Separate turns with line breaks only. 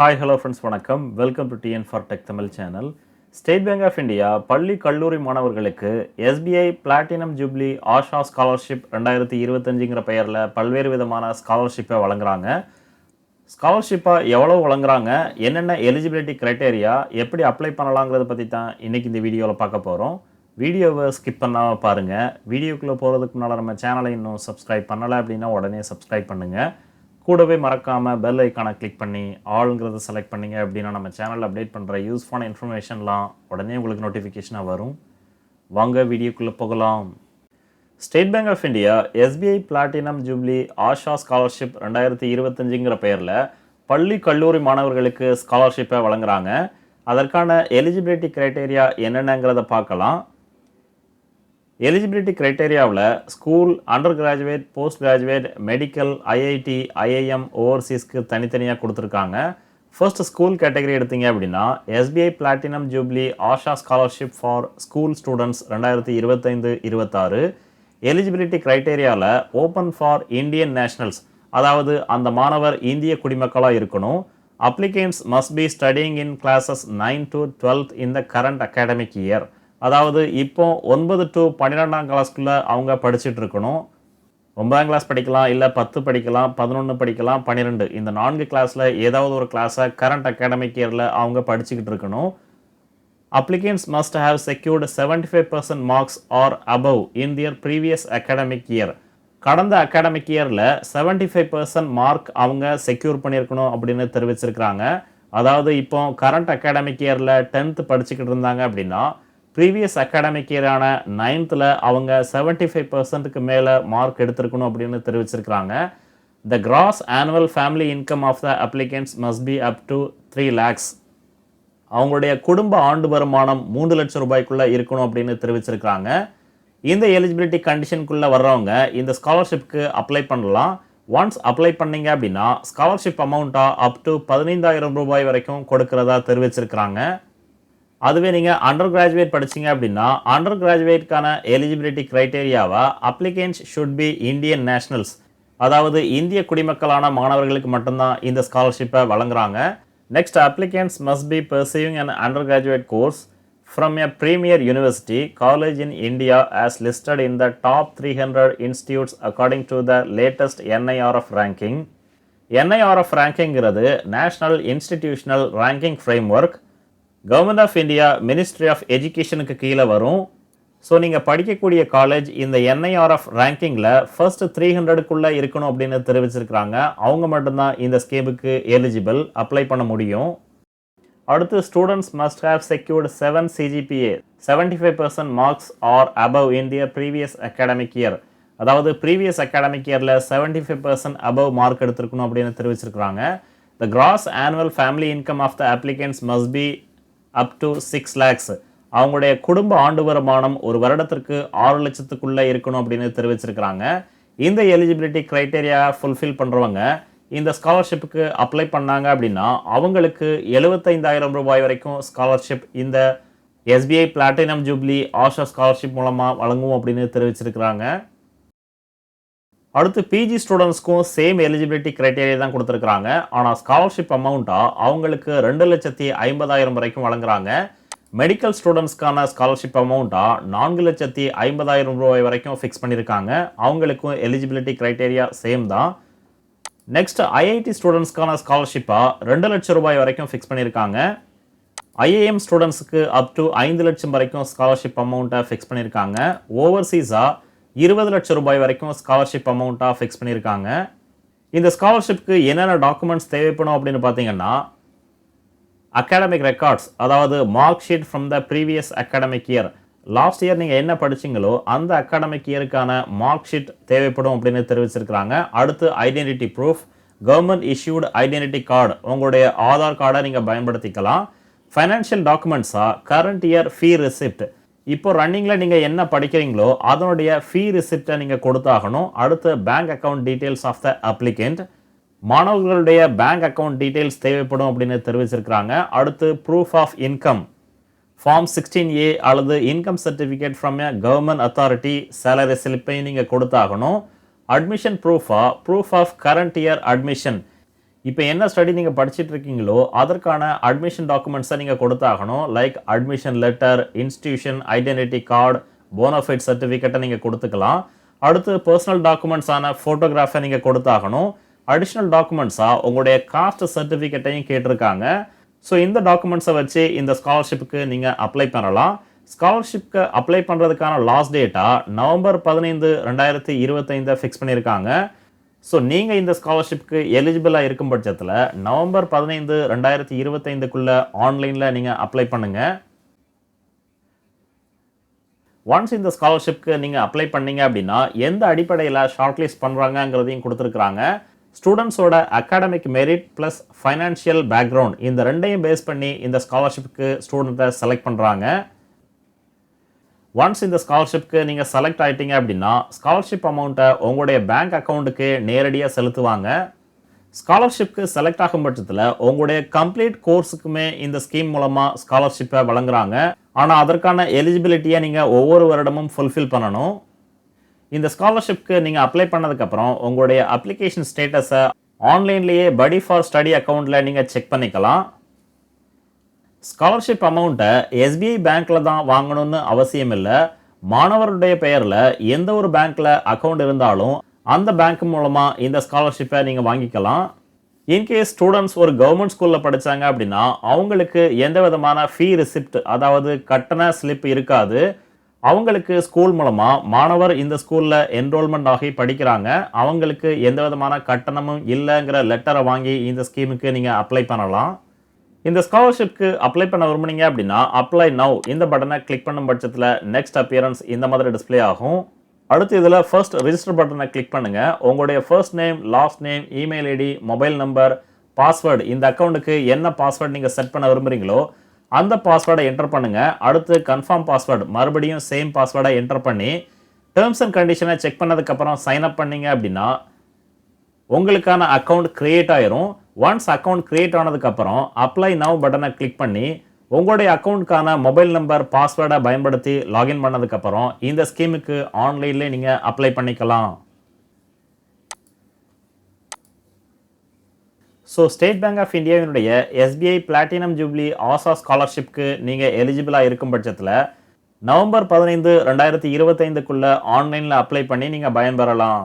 Hi hello friends வணக்கம். Welcome to TN for tech Tamil channel State Bank of India பள்ளி கல்லூரி மாணவர்களுக்கு SBI Platinum Jubilee Asha scholarship ரெண்டாயிரத்தி இருபத்தஞ்சுங்கிற பெயரில் பல்வேறு விதமான ஸ்காலர்ஷிப்பை வழங்குறாங்க. ஸ்காலர்ஷிப்பாக எவ்வளோ வழங்குறாங்க? என்னென்ன எலிஜிபிலிட்டி க்ரைட்டேரியா எப்படி அப்ளை பண்ணலாங்கிறத பற்றி தான் இன்றைக்கி இந்த வீடியோவில் பார்க்க போகிறோம் வீடியோவை ஸ்கிப் பண்ணாமல் பாருங்கள் வீடியோக்குள்ளே போகிறதுக்கு முன்னால் நம்ம சேனலை இன்னும் சப்ஸ்கிரைப் பண்ணலை அப்படின்னா உடனே சப்ஸ்கிரைப் பண்ணுங்கள் கூடவே மறக்காமல் பெல் ஐக்கானை கிளிக் பண்ணி ஆளுங்கிறத செலக்ட் பண்ணீங்க அப்படின்னா நம்ம சேனலில் அப்டேட் பண்ணுற யூஸ்ஃபுல்லான இன்ஃபர்மேஷன்லாம் உடனே உங்களுக்கு நோட்டிஃபிகேஷனாக வரும். வாங்க வீடியோக்குள்ளே போகலாம். State Bank of India SBI Platinum Jubilee Asha scholarship ரெண்டாயிரத்தி இருபத்தஞ்சுங்கிற பெயரில் பள்ளி கல்லூரி மாணவர்களுக்கு ஸ்காலர்ஷிப்பை வழங்குறாங்க. அதற்கான எலிஜிபிலிட்டி க்ரைட்டேரியா என்னென்னங்கிறத பார்க்கலாம். Eligibility க்ரைட்டேரியாவில் school undergraduate postgraduate medical IIT IIM ஓவர்சீஸ்க்கு தனித்தனியாக கொடுத்துருக்காங்க. ஃபர்ஸ்ட் ஸ்கூல் கேட்டகரி எடுத்தீங்க அப்படின்னா SBI Platinum Jubilee Asha scholarship for school students ரெண்டாயிரத்தி இருபத்தைந்து இருபத்தாறு. எலிஜிபிலிட்டி க்ரைட்டேரியாவில் ஓப்பன் ஃபார் இந்தியன் நேஷனல்ஸ் அதாவது அந்த மாணவர் இந்திய குடிமக்களாக இருக்கணும். Applicants must be studying in classes nine to twelfth in the current academic year அதாவது இப்போ ஒன்பது டு பன்னிரெண்டாம் கிளாஸ்க்குள்ளே அவங்க படிச்சுட்டு இருக்கணும் ஒன்பதாம் கிளாஸ் படிக்கலாம் இல்லை பத்து படிக்கலாம் பதினொன்று படிக்கலாம் பன்னிரெண்டு. இந்த நான்கு கிளாஸில் ஏதாவது ஒரு கிளாஸை கரண்ட் அகாடமிக் இயரில் அவங்க படிச்சுக்கிட்டு இருக்கணும் applicants must have secured seventy five percent marks or above in their previous academic year கடந்த அகாடமிக் இயரில் செவன்டி ஃபைவ் பர்சன்ட் மார்க் அவங்க செக்யூர் பண்ணியிருக்கணும் அப்படின்னு தெரிவிச்சிருக்கிறாங்க. அதாவது இப்போ கரண்ட் அகாடமிக் இயரில் டென்த்து படிச்சுக்கிட்டு இருந்தாங்க அப்படின்னா ப்ரீவியஸ் அகாடமிக் இயரான நைன்த்தில் அவங்க செவன்டி ஃபைவ் பர்சன்ட்டுக்கு மேலே மார்க் எடுத்திருக்கணும் அப்படின்னு தெரிவிச்சிருக்கிறாங்க. The gross annual family income of the applicants must be up to three lakhs அவங்களுடைய குடும்ப ஆண்டு வருமானம் மூன்று லட்சம் ரூபாய்க்குள்ளே இருக்கணும் அப்படின்னு தெரிவிச்சிருக்கிறாங்க. இந்த எலிஜிபிலிட்டி கண்டிஷனுக்குள்ளே வர்றவங்க இந்த ஸ்காலர்ஷிப்க்கு அப்ளை பண்ணலாம். ஒன்ஸ் அப்ளை பண்ணீங்க அப்படின்னா ஸ்காலர்ஷிப் அமௌண்ட்டாக அப் டு பதினைந்தாயிரம் ரூபாய் வரைக்கும் கொடுக்கிறதா தெரிவிச்சிருக்கிறாங்க. அதுவே நீங்கள் அண்டர் கிராஜுவேட் படிச்சிங்க அப்படின்னா அண்டர் கிராஜுவேட்கான eligibility க்ரைட்டேரியாவை applicants should be Indian nationals அதாவது இந்திய குடிமக்களான மாணவர்களுக்கு மட்டும்தான் இந்த ஸ்காலர்ஷிப்பை வழங்குறாங்க next applicants must be pursuing and under graduate course from a premier university college in India as listed in the top three hundred institutes according to the latest NIRF ranking NIRF ரேங்கிங்கிறது national institutional ranking framework government of India ministry of எஜுகேஷனுக்கு கீழே வரும். So நீங்கள் படிக்கக்கூடிய college இந்த NIRF ரேங்கிங்கில் first three ஹண்ட்ரடுக்குள்ளே இருக்கணும் அப்படின்னு தெரிவிச்சிருக்கிறாங்க. அவங்க மட்டும்தான் இந்த ஸ்கீமுக்கு எலிஜிபிள் அப்ளை பண்ண முடியும். அடுத்து students must have secured seven CGPA seventy five percent marks or above in their previous academic year அதாவது ப்ரீவியஸ் அகாடமிக் இயரில் seventy five percent above mark எடுத்திருக்கணும் அப்படின்னு தெரிவிச்சிருக்கிறாங்க. The gross annual family income of the applicants must be up to six lakhs அவங்களுடைய குடும்ப ஆண்டு வருமானம் ஒரு வருடத்திற்கு ஆறு லட்சத்துக்குள்ளே இருக்கணும் அப்படின்னு தெரிவிச்சிருக்கிறாங்க. இந்த எலிஜிபிலிட்டி க்ரைட்டேரியா ஃபுல்ஃபில் பண்ணுறவங்க இந்த ஸ்காலர்ஷிப்புக்கு அப்ளை பண்ணாங்க அப்படின்னா அவங்களுக்கு எழுபத்தைந்தாயிரம் ரூபாய் வரைக்கும் ஸ்காலர்ஷிப் இந்த SBI platinum jubilee Asha scholarship மூலமாக வழங்குவோம் அப்படின்னு தெரிவிச்சிருக்கிறாங்க. அடுத்து பிஜி ஸ்டூடெண்ட்ஸ்க்கும் சேம் எலிஜிபிலிட்டி க்ரைட்டேரியா தான் கொடுத்துருக்குறாங்க. ஆனால் ஸ்காலர்ஷிப் அமௌண்ட்டாக அவங்களுக்கு ரெண்டு லட்சத்தி ஐம்பதாயிரம் வரைக்கும் வழங்குறாங்க. மெடிக்கல் ஸ்டூடெண்ட்ஸ்க்கான ஸ்காலர்ஷிப் அமௌண்ட்டாக நான்கு லட்சத்தி ஐம்பதாயிரம் ரூபாய் வரைக்கும் ஃபிக்ஸ் பண்ணியிருக்காங்க. அவங்களுக்கும் எலிஜிபிலிட்டி க்ரைட்டேரியா சேம் தான். நெக்ஸ்ட் ஐஐடி ஸ்டூடெண்ட்ஸ்க்கான ஸ்காலர்ஷிப்பாக ரெண்டு லட்சம் ரூபாய் வரைக்கும் ஃபிக்ஸ் பண்ணியிருக்காங்க. ஐஏஎம் ஸ்டூடெண்ட்ஸுக்கு அப் டு ஐந்து லட்சம் வரைக்கும் ஸ்காலர்ஷிப் அமௌண்ட்டை ஃபிக்ஸ் பண்ணியிருக்காங்க. ஓவர்சீஸாக இருபது லட்சம் ரூபாய் வரைக்கும் ஸ்காலர்ஷிப் அமௌண்ட்டாக ஃபிக்ஸ் பண்ணியிருக்காங்க. இந்த ஸ்காலர்ஷிப்க்கு என்னென்ன டாக்குமெண்ட்ஸ் தேவைப்படும் அப்படின்னு பார்த்தீங்கன்னா அகாடமிக் ரெக்கார்ட்ஸ் அதாவது mark sheet from the previous academic year last year நீங்கள் என்ன படிச்சீங்களோ அந்த அகாடமிக் இயருக்கான மார்க் ஷீட் தேவைப்படும் அப்படின்னு தெரிவிச்சிருக்கிறாங்க. அடுத்து identity proof government issued identity card உங்களுடைய ஆதார் கார்டை நீங்கள் பயன்படுத்திக்கலாம். ஃபைனான்ஷியல் டாக்குமெண்ட்ஸாக கரண்ட் இயர் ஃபீ ரிசிப்ட் இப்போ ரன்னிங்கில் நீங்கள் என்ன படிக்கிறீங்களோ அதனுடைய ஃபீ ரிசிப்டை நீங்கள் கொடுத்தாகணும். அடுத்து bank account details of the applicant மாணவர்களுடைய பேங்க் அக்கவுண்ட் டீட்டெயில்ஸ் தேவைப்படும் அப்படின்னு தெரிவிச்சிருக்கிறாங்க. அடுத்து proof of income form sixteen A அல்லது income certificate from a government authority salary ஸ்லிப்பையும் நீங்கள் கொடுத்தாகணும். Admission ப்ரூஃபா proof of current year admission இப்போ என்ன ஸ்டடி நீங்கள் படிச்சிட்டு இருக்கீங்களோ அதற்கான அட்மிஷன் டாக்குமெண்ட்ஸை நீங்கள் கொடுத்தாகணும். Like admission letter institution identity card bonafide சர்டிஃபிகேட்டை நீங்கள் கொடுத்துக்கலாம். அடுத்து பர்சனல் டாக்குமெண்ட்ஸான ஃபோட்டோகிராஃபை நீங்கள் கொடுத்தாகணும். அடிஷ்னல் டாக்குமெண்ட்ஸாக உங்களுடைய காஸ்ட் சர்டிஃபிகேட்டையும் கேட்டிருக்காங்க. ஸோ இந்த டாக்குமெண்ட்ஸை வச்சு இந்த ஸ்காலர்ஷிப்புக்கு நீங்கள் அப்ளை பண்ணலாம். ஸ்காலர்ஷிப்க்கு அப்ளை பண்ணுறதுக்கான லாஸ்ட் டேட்டாக நவம்பர் பதினைந்து ரெண்டாயிரத்தி இருபத்தைந்தை ஃபிக்ஸ் பண்ணியிருக்காங்க. ஸோ நீங்கள் இந்த ஸ்காலர்ஷிப்க்கு எலிஜிபிளாக இருக்கும் பட்சத்தில் நவம்பர் பதினைந்து ரெண்டாயிரத்தி இருபத்தைந்துக்குள்ளே ஆன்லைனில் நீங்கள் அப்ளை பண்ணுங்கள் ஒன்ஸ் இந்த ஸ்காலர்ஷிப்க்கு நீங்கள் அப்ளை பண்ணீங்க அப்படின்னா எந்த அடிப்படையில் ஷார்ட் லிஸ்ட் பண்ணுறாங்கங்கிறதையும் கொடுத்துருக்குறாங்க ஸ்டூடெண்ட்ஸோட academic merit plus financial background இந்த ரெண்டையும் பேஸ் பண்ணி இந்த ஸ்காலர்ஷிப்புக்கு ஸ்டூடெண்ட்டை செலக்ட் பண்ணுறாங்க ஒன்ஸ் இந்த ஸ்காலர்ஷிப்க்கு நீங்கள் செலக்ட் ஆகிட்டீங்க அப்படின்னா ஸ்காலர்ஷிப் அமௌண்ட்டை உங்களுடைய பேங்க் அக்கௌண்ட்டுக்கு நேரடியாக செலுத்துவாங்க. ஸ்காலர்ஷிப்க்கு செலக்ட் ஆகும் பட்சத்தில் உங்களுடைய கம்ப்ளீட் கோர்ஸுக்குமே இந்த ஸ்கீம் மூலமாக ஸ்காலர்ஷிப்பை வழங்குறாங்க. ஆனால் அதற்கான எலிஜிபிலிட்டியை நீங்கள் ஒவ்வொரு வருடமும் ஃபுல்ஃபில் பண்ணணும். இந்த ஸ்காலர்ஷிப்க்கு நீங்கள் அப்ளை பண்ணதுக்கப்புறம் உங்களுடைய அப்ளிகேஷன் ஸ்டேட்டஸை ஆன்லைன்லேயே படி ஃபார் ஸ்டடி அக்கௌண்ட்டில் நீங்கள் செக் பண்ணிக்கலாம். ஸ்காலர்ஷிப் அமௌண்ட்டை எஸ்பிஐ பேங்க்கில் தான் வாங்கணும்னு அவசியம் இல்லை மாணவருடைய பெயரில் எந்த ஒரு பேங்க்கில் அக்கௌண்ட் இருந்தாலும் அந்த பேங்க் மூலமாக இந்த ஸ்காலர்ஷிப்பை நீங்கள் வாங்கிக்கலாம். இன்கேஸ் ஸ்டூடெண்ட்ஸ் ஒரு கவர்மெண்ட் ஸ்கூலில் படித்தாங்க அப்படின்னா அவங்களுக்கு எந்த விதமான ஃபீ ரிசிப்ட் அதாவது கட்டண ஸ்லிப் இருக்காது. அவங்களுக்கு ஸ்கூல் மூலமாக மாணவர் இந்த ஸ்கூலில் என்ரோல்மெண்ட் ஆகி படிக்கிறாங்க. அவங்களுக்கு எந்த விதமான கட்டணமும் இல்லைங்கிற லெட்டரை வாங்கி இந்த ஸ்கீமுக்கு நீங்கள் அப்ளை பண்ணலாம். இந்த ஸ்காலர்ஷிப்க்கு அப்ளை பண்ண விரும்புனீங்க அப்படின்னா அப்ளை நவ் இந்த பட்டனை கிளிக் பண்ணும் பட்சத்தில் நெக்ஸ்ட் அப்பியரன்ஸ் இந்த மாதிரி டிஸ்ப்ளே ஆகும். அடுத்து இதில் ஃபர்ஸ்ட் ரிஜிஸ்டர் பட்டனை கிளிக் பண்ணுங்கள் உங்களுடைய first name last name email ID mobile number password இந்த அக்கௌண்ட்டுக்கு என்ன பாஸ்வேர்டு நீங்கள் செட் பண்ண விரும்புகிறீங்களோ அந்த பாஸ்வேர்டை என்டர் பண்ணுங்கள் அடுத்து கன்ஃபார்ம் பாஸ்வேர்டு மறுபடியும் சேம் பாஸ்வேர்டை என்டர் பண்ணி டேர்ம்ஸ் அண்ட் கண்டிஷனை செக் பண்ணதுக்கப்புறம் சைன் அப் பண்ணீங்க அப்படின்னா உங்களுக்கான அக்கௌண்ட் க்ரியேட் ஆயிரும். ஒன்ஸ் அக்கௌண்ட் க்ரியேட் ஆனதுக்கப்புறம் அப்ளை நவ் பட்டனை கிளிக் பண்ணி உங்களுடைய அக்கௌண்ட்க்கான மொபைல் நம்பர் பாஸ்வேர்டை பயன்படுத்தி லாகின் பண்ணதுக்கப்புறம் இந்த ஸ்கீமுக்கு ஆன்லைன்லேயே நீங்கள் அப்ளை பண்ணிக்கலாம். ஸோ ஸ்டேட் பேங்க் ஆஃப் இந்தியாவினுடைய எஸ்பிஐ பிளாட்டினம் ஜூப்ளி ஆசா ஸ்காலர்ஷிப்க்கு நீங்கள் எலிஜிபிளாக இருக்கும் பட்சத்தில் நவம்பர் பதினைந்து ரெண்டாயிரத்தி இருபத்தைந்துக்குள்ளே ஆன்லைனில் அப்ளை பண்ணி நீங்கள் பயன்பெறலாம்.